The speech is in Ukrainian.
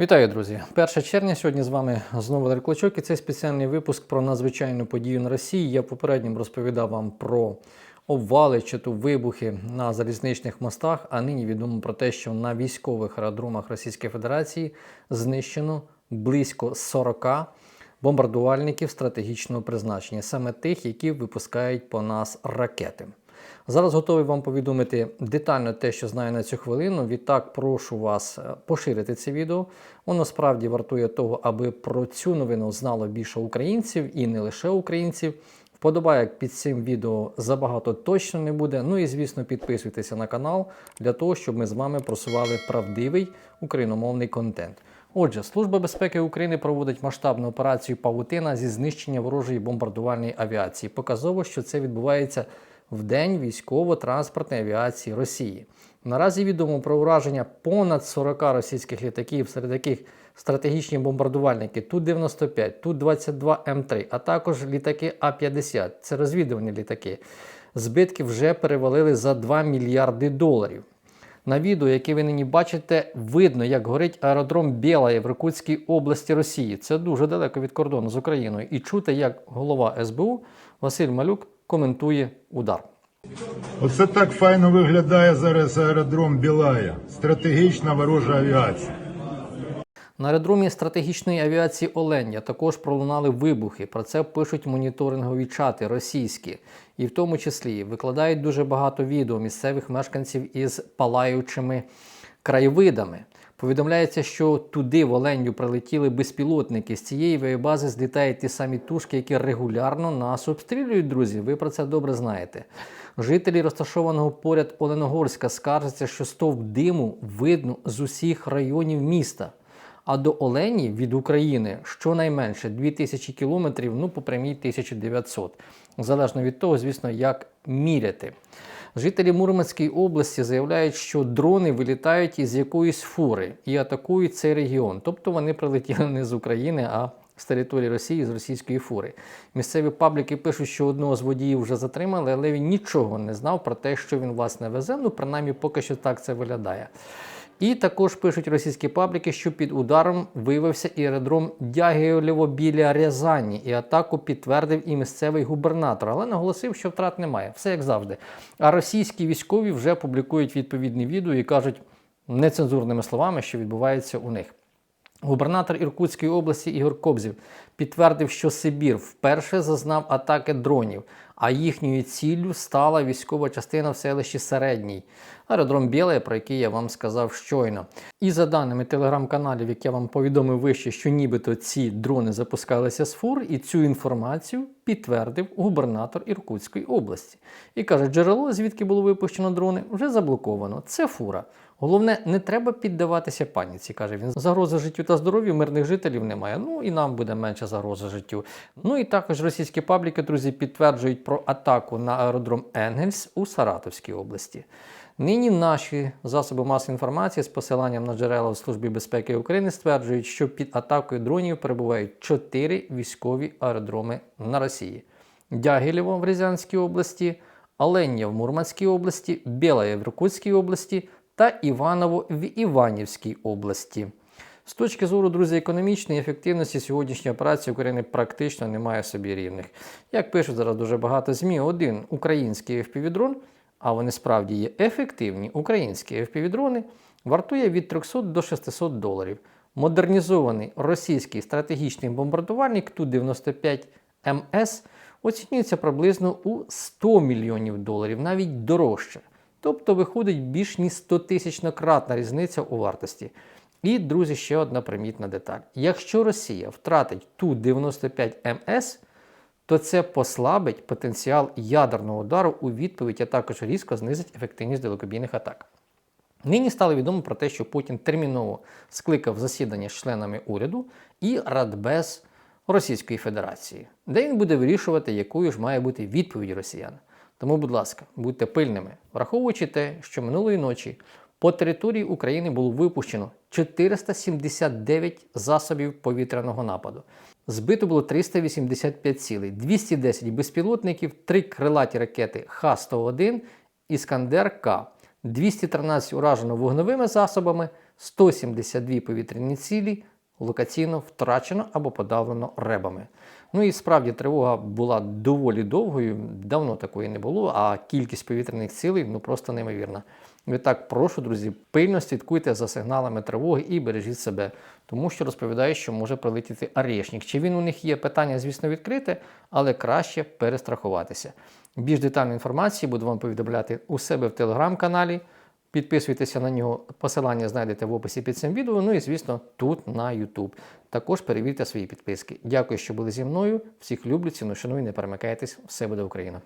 Вітаю, друзі! 1 червня сьогодні з вами знову Валерій Клочок і цей спеціальний випуск про надзвичайну подію на Росії. Я попередньо розповідав вам про обвали чи то вибухи на залізничних мостах, а нині відомо про те, що на військових аеродромах Російської Федерації знищено близько 40 бомбардувальників стратегічного призначення, саме тих, які випускають по нас ракети. Зараз готовий вам повідомити детально те, що знаю на цю хвилину. Відтак прошу вас е, поширити це відео. Воно справді вартує того, аби про цю новину знало більше українців і не лише українців. Вподобайок під цим відео забагато точно не буде. Ну і звісно, підписуйтеся на канал для того, щоб ми з вами просували правдивий україномовний контент. Отже, Служба безпеки України проводить масштабну операцію Павутина зі знищення ворожої бомбардувальної авіації. Показово, що це відбувається в день військово-транспортної авіації Росії. Наразі відомо про ураження понад 40 російських літаків, серед яких стратегічні бомбардувальники Ту-95, Ту-22М3, а також літаки А-50. Це розвідувальні літаки. Збитки вже перевалили за 2 мільярди доларів. На відео, яке ви нині бачите, видно, як горить аеродром Білає в Иркутській області Росії. Це дуже далеко від кордону з Україною. І чути, як голова СБУ Василь Малюк коментує удар. Оце так файно виглядає зараз аеродром Білая. Стратегічна ворожа авіація. На аеродромі стратегічної авіації Оленя також пролунали вибухи. Про це пишуть моніторингові чати російські, і в тому числі викладають дуже багато відео місцевих мешканців із палаючими краєвидами. Повідомляється, що туди в Оленю прилетіли безпілотники. З цієї авіабази злітають ті самі тушки, які регулярно нас обстрілюють, друзі. Ви про це добре знаєте. Жителі розташованого поряд Оленогорська скаржаться, що стовп диму видно з усіх районів міста. А до Олені від України щонайменше 2000 кілометрів, ну по прямій 1900. Залежно від того, звісно, як міряти. Жителі Мурманської області заявляють, що дрони вилітають із якоїсь фури і атакують цей регіон. Тобто вони прилетіли не з України, а з території Росії з російської фури. Місцеві пабліки пишуть, що одного з водіїв вже затримали, але він нічого не знав про те, що він власне везе. Ну, принаймні, поки що так це виглядає. І також пишуть російські пабліки, що під ударом виявився і аеродром Дягілєво біля Рязані, і атаку підтвердив і місцевий губернатор, але наголосив, що втрат немає. Все як завжди. А російські військові вже публікують відповідні відео і кажуть нецензурними словами, що відбувається у них. Губернатор Іркутської області Ігор Кобзів підтвердив, що Сибір вперше зазнав атаки дронів, а їхньою ціллю стала військова частина в селищі Середній, аеродром Біле, про який я вам сказав щойно. І за даними телеграм-каналів, як я вам повідомив вище, що нібито ці дрони запускалися з фур, і цю інформацію підтвердив губернатор Іркутської області. І каже, джерело, звідки було випущено дрони, вже заблоковано. Це фура. Головне, не треба піддаватися паніці, каже він. Загрози життю та здоров'ю мирних жителів немає. Ну і нам буде менше загрози життю. Ну і також російські пабліки, друзі, підтверджують про атаку на аеродром Енгельс у Саратовській області. Нині наші засоби масової інформації з посиланням на джерела в Службі безпеки України стверджують, що під атакою дронів перебувають чотири військові аеродроми на Росії: Дягілєво в Рязанській області, Оленя в Мурманській області, Білає в Иркутській області та Іваново в Іванівській області. З точки зору, друзі, економічної ефективності сьогоднішня операція України практично не має собі рівних. Як пишуть зараз дуже багато ЗМІ, один український FPV-дрон, а вони справді є ефективні українські FPV-дрони, вартує від 300 до 600 доларів. Модернізований російський стратегічний бомбардувальник Ту-95 МС оцінюється приблизно у 100 мільйонів доларів, навіть дорожче. Тобто виходить більш ніж 100 тисячнократна різниця у вартості. І, друзі, ще одна примітна деталь. Якщо Росія втратить Ту-95 МС, то це послабить потенціал ядерного удару у відповідь, а також різко знизить ефективність далекобійних атак. Нині стало відомо про те, що Путін терміново скликав засідання з членами уряду і Радбез Російської Федерації, де він буде вирішувати, якою ж має бути відповідь росіян. Тому, будь ласка, будьте пильними, враховуючи те, що минулої ночі по території України було випущено 479 засобів повітряного нападу. Збито було 385 цілей, 210 безпілотників, 3 крилаті ракети Х-101, Іскандер К, 213 уражено вогневими засобами, 172 повітряні цілі локаційно втрачено або подавлено ребами. Ну і справді тривога була доволі довгою, давно такої не було, а кількість повітряних цілей ну просто неймовірна. Відтак, прошу, друзі, пильно слідкуйте за сигналами тривоги і бережіть себе, тому що розповідаю, що може прилетіти арешник. Чи він у них є питання, звісно, відкрите, але краще перестрахуватися. Більш детальну інформацію буду вам повідомляти у себе в телеграм-каналі. Підписуйтеся на нього, посилання знайдете в описі під цим відео. Ну і, звісно, тут на YouTube. Також перевірте свої підписки. Дякую, що були зі мною. Всіх люблю, ціну шаную, не перемикайтесь. Все буде Україна!